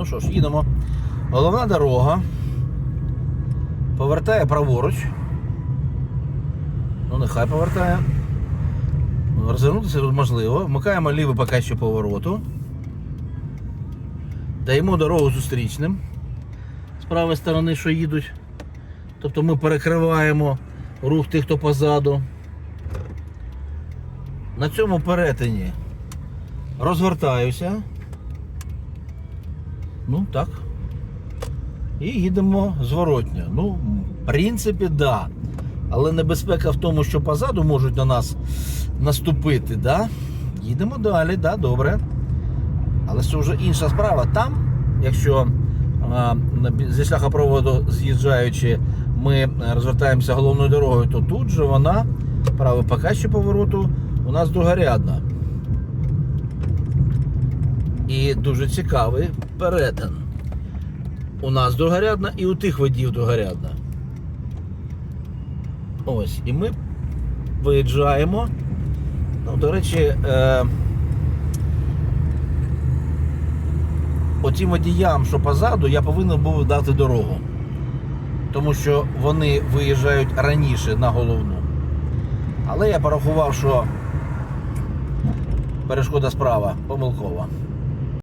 Ну що ж, їдемо. Головна дорога. Повертає праворуч. Ну, нехай повертає. Розвернутися тут можливо. Вмикаємо лівий поки що повороту. Даємо дорогу зустрічним. З правої сторони, що їдуть. Тобто ми перекриваємо рух тих, хто позаду. На цьому перетині розвертаюся. Ну, так. І їдемо зворотньо. Ну, в принципі. Да. Але небезпека в тому, що позаду можуть на нас наступити, да? Їдемо далі, да, добре. Але це вже інша справа. Там, якщо а, зі шляхопроводу з'їжджаючи, ми розвертаємося головною дорогою, то тут же вона, праве покаще повороту, у нас другорядна. І дуже цікавий перетин. У нас другорядна і у тих водіїв другорядна. Ось, і ми виїжджаємо. Ну, до речі, е, отім водіям, що позаду, я повинен був дати дорогу. Тому що вони виїжджають раніше на головну. Але я порахував, що перешкода справа помилкова.